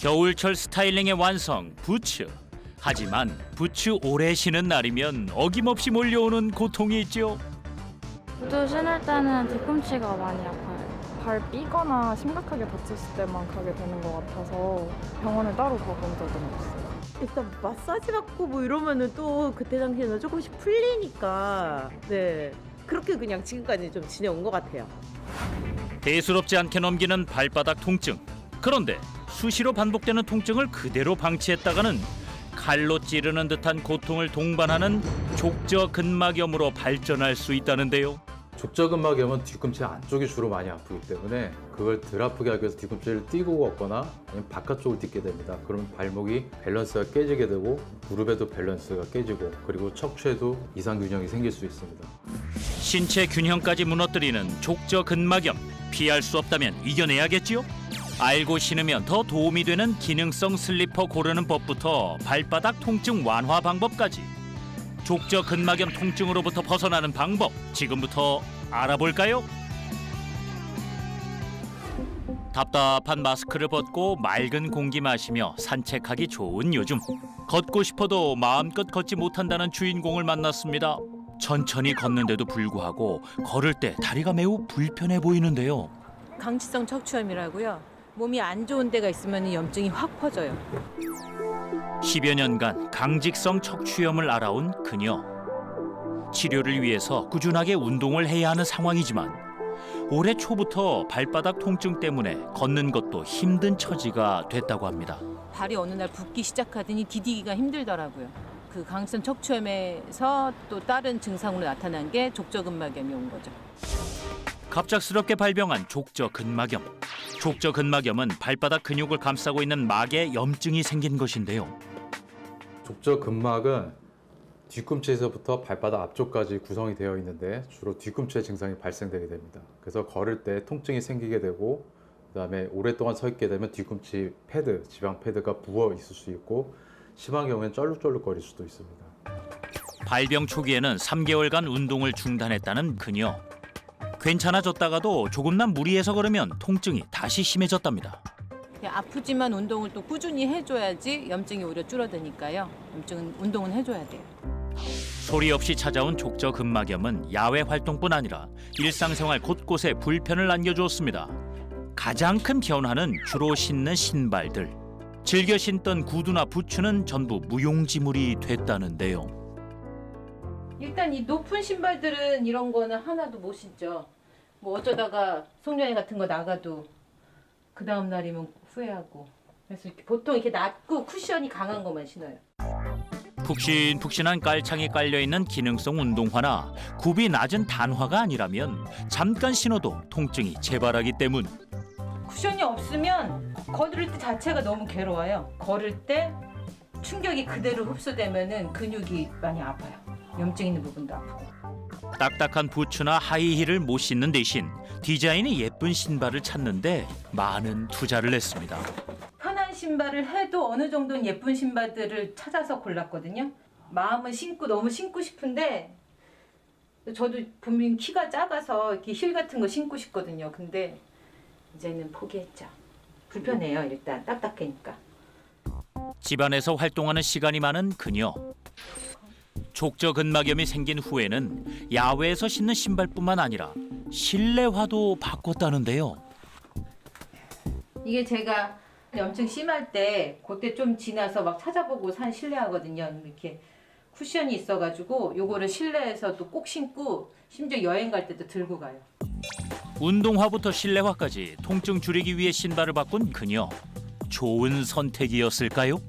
겨울철 스타일링의 완성 부츠. 하지만 부츠 오래 신은 날이면 어김없이 몰려오는 고통이 있죠. 또 신을 때는 뒤꿈치가 많이 아파요. 발 삐거나 심각하게 다쳤을 때만 가게 되는 것 같아서 병원을 따로 가본 적은 없어요. 일단 마사지 받고 뭐 이러면은 또 그때 당시에는 조금씩 풀리니까 네 그렇게 그냥 지금까지 좀 지내온 것 같아요. 대수롭지 않게 넘기는 발바닥 통증. 그런데 수시로 반복되는 통증을 그대로 방치했다가는 칼로 찌르는 듯한 고통을 동반하는 족저근막염으로 발전할 수 있다는데요. 족저근막염은 뒤꿈치 안쪽이 주로 많이 아프기 때문에 그걸 덜 아프게 하기 위해서 뒤꿈치를 띄고 걷거나 아니면 바깥쪽을 딛게 됩니다. 그러면 발목이 밸런스가 깨지게 되고 무릎에도 밸런스가 깨지고 그리고 척추에도 이상균형이 생길 수 있습니다. 신체 균형까지 무너뜨리는 족저근막염 피할 수 없다면 이겨내야겠지요. 알고 신으면 더 도움이 되는 기능성 슬리퍼 고르는 법부터 발바닥 통증 완화 방법까지 족저 근막염 통증으로부터 벗어나는 방법 지금부터 알아볼까요? 답답한 마스크를 벗고 맑은 공기 마시며 산책하기 좋은 요즘 걷고 싶어도 마음껏 걷지 못한다는 주인공을 만났습니다. 천천히 걷는데도 불구하고 걸을 때 다리가 매우 불편해 보이는데요. 강치성 척추염이라고요. 몸이 안 좋은 데가 있으면 염증이 확 퍼져요. 10여 년간 강직성 척추염을 알아온 그녀. 치료를 위해서 꾸준하게 운동을 해야 하는 상황이지만 올해 초부터 발바닥 통증 때문에 걷는 것도 힘든 처지가 됐다고 합니다. 발이 어느 날 붓기 시작하더니 디디기가 힘들더라고요. 그 강치성 척추염에서 또 다른 증상으로 나타난 게 족저근막염이 온 거죠. 갑작스럽게 발병한 족저 근막염. 족저 근막염은 발바닥 근육을 감싸고 있는 막에 염증이 생긴 것인데요. 족저 근막은 뒤꿈치에서부터 발바닥 앞쪽까지 구성이 되어 있는데 주로 뒤꿈치의 증상이 발생되게 됩니다. 그래서 걸을 때 통증이 생기게 되고 그다음에 오랫동안 서 있게 되면 뒤꿈치 패드, 지방 패드가 부어 있을 수 있고 심한 경우에는 쩔룩쩔룩거릴 수도 있습니다. 발병 초기에는 3개월간 운동을 중단했다는 그녀. 괜찮아졌다가도 조금만 무리해서 걸으면 통증이 다시 심해졌답니다. 그냥 아프지만 운동을 또 꾸준히 해줘야지 염증이 오히려 줄어드니까요. 염증은 운동은 해줘야 돼요. 소리 없이 찾아온 족저 근막염은 야외 활동뿐 아니라 일상생활 곳곳에 불편을 안겨주었습니다. 가장 큰 변화는 주로 신는 신발들. 즐겨 신던 구두나 부츠는 전부 무용지물이 됐다는데요. 일단 이 높은 신발들은 이런 거는 하나도 못 신죠. 뭐 어쩌다가 송년회 같은 거 나가도 그 다음 날이면 후회하고. 그래서 이렇게 보통 이렇게 낮고 쿠션이 강한 것만 신어요. 푹신푹신한 깔창이 깔려있는 기능성 운동화나 굽이 낮은 단화가 아니라면 잠깐 신어도 통증이 재발하기 때문 쿠션이 없으면 걸을 때 자체가 너무 괴로워요. 걸을 때 충격이 그대로 흡수되면은 근육이 많이 아파요. 염증 있는 부분도 아프고. 딱딱한 부츠나 하이힐을 못 신는 대신 디자인이 예쁜 신발을 찾는데 많은 투자를 했습니다. 편한 신발을 해도 어느 정도는 예쁜 신발들을 찾아서 골랐거든요. 마음은 신고 너무 신고 싶은데 저도 분명 키가 작아서 이렇게 힐 같은 거 신고 싶거든요. 근데 이제는 포기했죠. 불편해요. 일단 딱딱하니까. 집안에서 활동하는 시간이 많은 그녀. 족저근막염이 생긴 후에는 야외에서 신는 신발뿐만 아니라 실내화도 바꿨다는데요. 이게 제가 염증 심할 때 그때 좀 지나서 막 찾아보고 산 실내화거든요. 이렇게 쿠션이 있어가지고 요거를 실내에서도 꼭 신고 심지어 여행 갈 때도 들고 가요. 운동화부터 실내화까지 통증 줄이기 위해 신발을 바꾼 그녀. 좋은 선택이었을까요?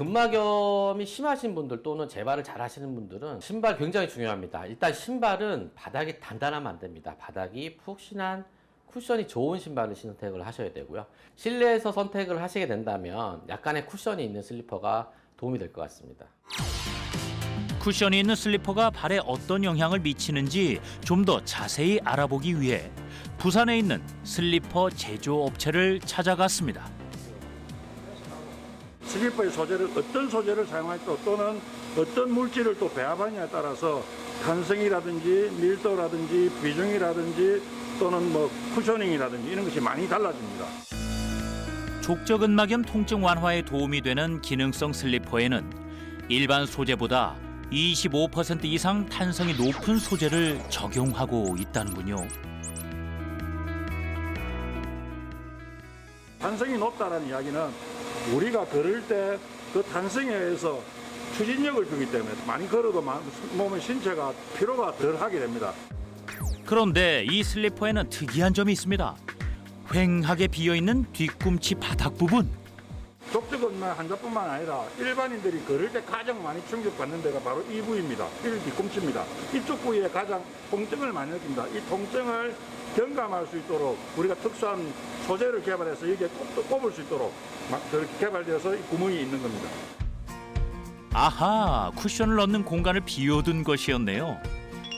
근막염이 심하신 분들 또는 재발을 잘 하시는 분들은 신발 굉장히 중요합니다. 일단 신발은 바닥이 단단하면 안 됩니다. 바닥이 푹신한 쿠션이 좋은 신발을 선택을 하셔야 되고요. 실내에서 선택을 하시게 된다면 약간의 쿠션이 있는 슬리퍼가 도움이 될 것 같습니다. 쿠션이 있는 슬리퍼가 발에 어떤 영향을 미치는지 좀 더 자세히 알아보기 위해 부산에 있는 슬리퍼 제조업체를 찾아갔습니다. 슬리퍼의 소재를 어떤 소재를 사용할 때 또는 어떤 물질을 또 배합하냐에 따라서 탄성이라든지 밀도라든지 비중이라든지 또는 뭐 쿠셔닝이라든지 이런 것이 많이 달라집니다. 족저근막염 통증 완화에 도움이 되는 기능성 슬리퍼에는 일반 소재보다 25% 이상 탄성이 높은 소재를 적용하고 있다는군요. 탄성이 높다는 이야기는 우리가 걸을 때 그 탄성에 의해서 추진력을 주기 때문에 많이 걸어도 마- 몸의 신체가 피로가 덜 하게 됩니다. 그런데 이 슬리퍼에는 특이한 점이 있습니다. 휑하게 비어 있는 뒤꿈치 바닥 부분. 족저근막 환자뿐만 아니라 일반인들이 걸을 때 가장 많이 충격받는 데가 바로 이 부위입니다. 이 뒤꿈치입니다. 이쪽 부위에 가장 통증을 많이 느낍니다. 이 통증을 경감할 수 있도록 우리가 특수한 소재를 개발해서 여기에 꼽- 꼽을 수 있도록 막 그렇게 개발되어서 이 구멍이 있는 겁니다. 아하, 쿠션을 넣는 공간을 비워둔 것이었네요.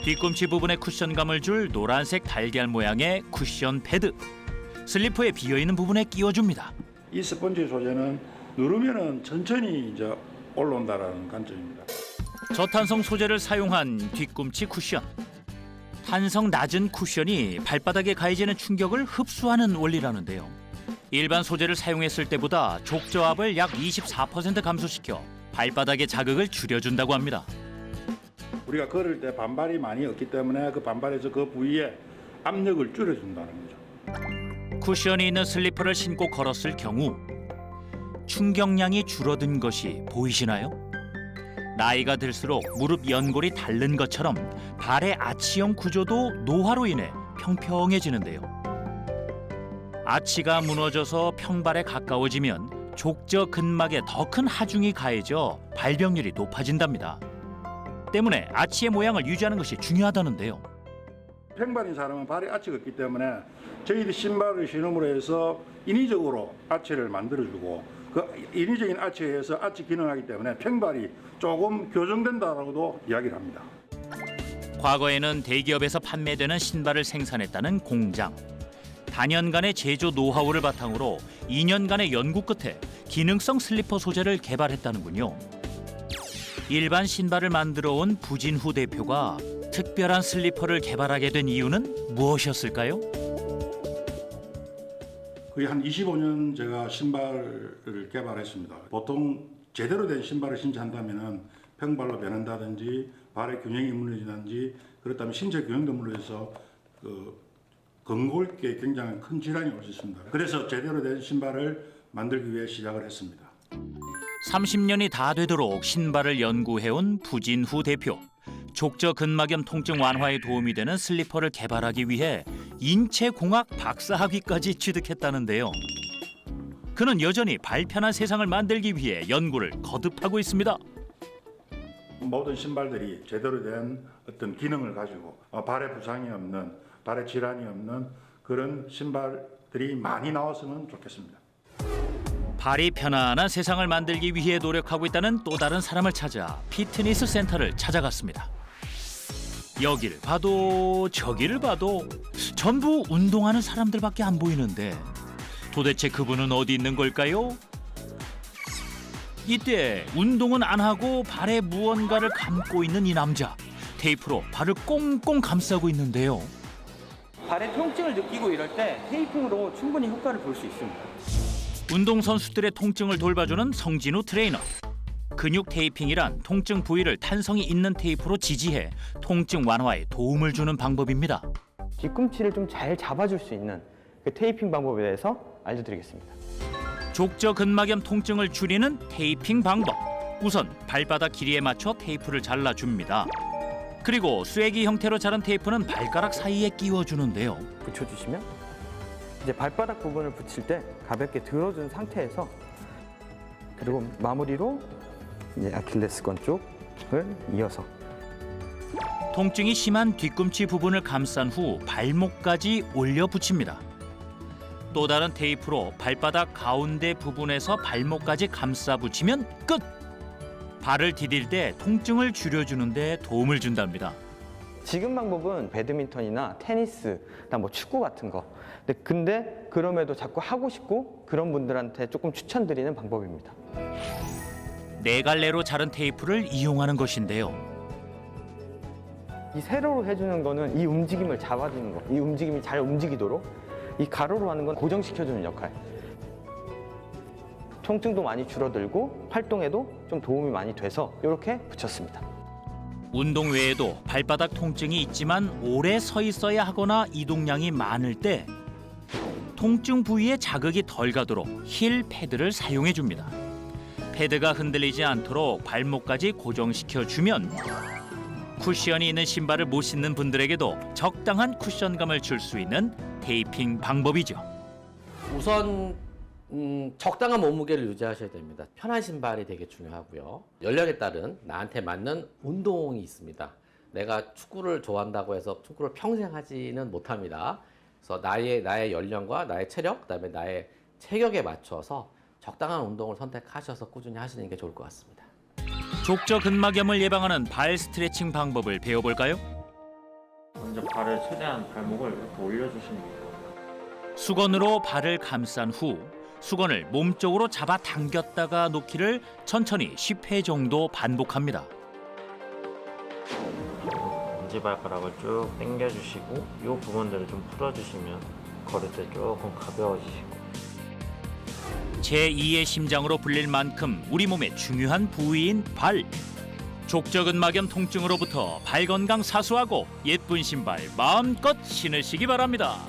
뒤꿈치 부분에 쿠션감을 줄 노란색 달걀 모양의 쿠션 패드. 슬리퍼의 비어 있는 부분에 끼워줍니다. 이 스펀지 소재는 누르면은 천천히 이제 올라온다라는 관점입니다. 저탄성 소재를 사용한 뒤꿈치 쿠션. 탄성 낮은 쿠션이 발바닥에 가해지는 충격을 흡수하는 원리라는데요. 일반 소재를 사용했을 때보다 족저압을 약 24% 감소시켜 발바닥의 자극을 줄여준다고 합니다. 우리가 걸을 때 반발이 많이 없기 때문에 그 반발에서 그 부위에 압력을 줄여준다는 거죠. 쿠션이 있는 슬리퍼를 신고 걸었을 경우 충격량이 줄어든 것이 보이시나요? 나이가 들수록 무릎 연골이 닳는 것처럼 발의 아치형 구조도 노화로 인해 평평해지는데요. 아치가 무너져서 평발에 가까워지면 족저 근막에 더 큰 하중이 가해져 발병률이 높아진답니다. 때문에 아치의 모양을 유지하는 것이 중요하다는데요. 평발인 사람은 발에 아치가 없기 때문에 저희들 신발을 신음으로 해서 인위적으로 아치를 만들어주고 그 인위적인 아치에 의해서 아치 기능하기 때문에 평발이 조금 교정된다라고도 이야기를 합니다. 과거에는 대기업에서 판매되는 신발을 생산했다는 공장. 단연간의 제조 노하우를 바탕으로 2년간의 연구 끝에 기능성 슬리퍼 소재를 개발했다는군요. 일반 신발을 만들어 온 부진후 대표가 특별한 슬리퍼를 개발하게 된 이유는 무엇이었을까요? 거의 한 25년 제가 신발을 개발했습니다. 보통 제대로 된 신발을 신청한다면은 평발로 변한다든지 발의 균형이 무너지든지 그렇다면 신체 균형도 무너져서 그 건골게 굉장히 큰 질환이 올 수 있습니다. 그래서 제대로 된 신발을 만들기 위해 시작을 했습니다. 30년이 다 되도록 신발을 연구해온 부진후 대표. 족저 근막염 통증 완화에 도움이 되는 슬리퍼를 개발하기 위해 인체공학 박사학위까지 취득했다는데요. 그는 여전히 발편한 세상을 만들기 위해 연구를 거듭하고 있습니다. 모든 신발들이 제대로 된 어떤 기능을 가지고 어, 발에 부상이 없는 발에 질환이 없는 그런 신발들이 많이 나왔으면 좋겠습니다. 발이 편안한 세상을 만들기 위해 노력하고 있다는 또 다른 사람을 찾아 피트니스 센터를 찾아갔습니다. 여기를 봐도 저기를 봐도 전부 운동하는 사람들밖에 안 보이는데 도대체 그분은 어디 있는 걸까요? 이때 운동은 안 하고 발에 무언가를 감고 있는 이 남자 테이프로 발을 꽁꽁 감싸고 있는데요. 발의 통증을 느끼고 이럴 때 테이핑으로 충분히 효과를 볼 수 있습니다. 운동선수들의 통증을 돌봐주는 성진우 트레이너. 근육 테이핑이란 통증 부위를 탄성이 있는 테이프로 지지해 통증 완화에 도움을 주는 방법입니다. 뒤꿈치를 좀 잘 잡아줄 수 있는 그 테이핑 방법에 대해서 알려드리겠습니다. 족저 근막염 통증을 줄이는 테이핑 방법. 우선 발바닥 길이에 맞춰 테이프를 잘라줍니다. 그리고 쐐기 형태로 자른 테이프는 발가락 사이에 끼워주는데요. 붙여주시면 이제 발바닥 부분을 붙일 때 가볍게 들어준 상태에서 그리고 마무리로 이제 아킬레스건 쪽을 이어서 통증이 심한 뒤꿈치 부분을 감싼 후 발목까지 올려 붙입니다. 또 다른 테이프로 발바닥 가운데 부분에서 발목까지 감싸 붙이면 끝! 발을 디딜 때 통증을 줄여주는 데 도움을 준답니다. 지금 방법은 배드민턴이나 테니스, 뭐 축구 같은 거. 근데, 근데 그럼에도 자꾸 하고 싶고 그런 분들한테 조금 추천드리는 방법입니다. 네 갈래로 자른 테이프를 이용하는 것인데요. 이 세로로 해주는 거는 이 움직임을 잡아주는 거, 이 움직임이 잘 움직이도록 이 가로로 하는 건 고정시켜주는 역할. 통증도 많이 줄어들고 활동에도 좀 도움이 많이 돼서 이렇게 붙였습니다. 운동 외에도 발바닥 통증이 있지만 오래 서 있어야 하거나 이동량이 많을 때 통증 부위에 자극이 덜 가도록 힐 패드를 사용해 줍니다. 패드가 흔들리지 않도록 발목까지 고정시켜 주면 쿠션이 있는 신발을 못 신는 분들에게도 적당한 쿠션감을 줄 수 있는 테이핑 방법이죠. 우선 음, 적당한 몸무게를 유지하셔야 됩니다. 편한 신발이 되게 중요하고요. 연령에 따른 나한테 맞는 운동이 있습니다. 내가 축구를 좋아한다고 해서 축구를 평생 하지는 못합니다. 그래서 나의 나의 연령과 나의 체력, 그다음에 나의 체격에 맞춰서 적당한 운동을 선택하셔서 꾸준히 하시는 게 좋을 것 같습니다. 족저 근막염을 예방하는 발 스트레칭 방법을 배워볼까요? 먼저 발을 최대한 발목을 이렇게 올려주시는 거예요. 수건으로 발을 감싼 후 수건을 몸쪽으로 잡아 당겼다가 놓기를 천천히 10회 정도 반복합니다. 엄지발가락을 쭉 당겨주시고 이 부분들을 좀 풀어주시면 걸을 때 조금 가벼워지시고 제2의 심장으로 불릴 만큼 우리 몸의 중요한 부위인 발. 족저근막염 통증으로부터 발 건강 사수하고 예쁜 신발 마음껏 신으시기 바랍니다.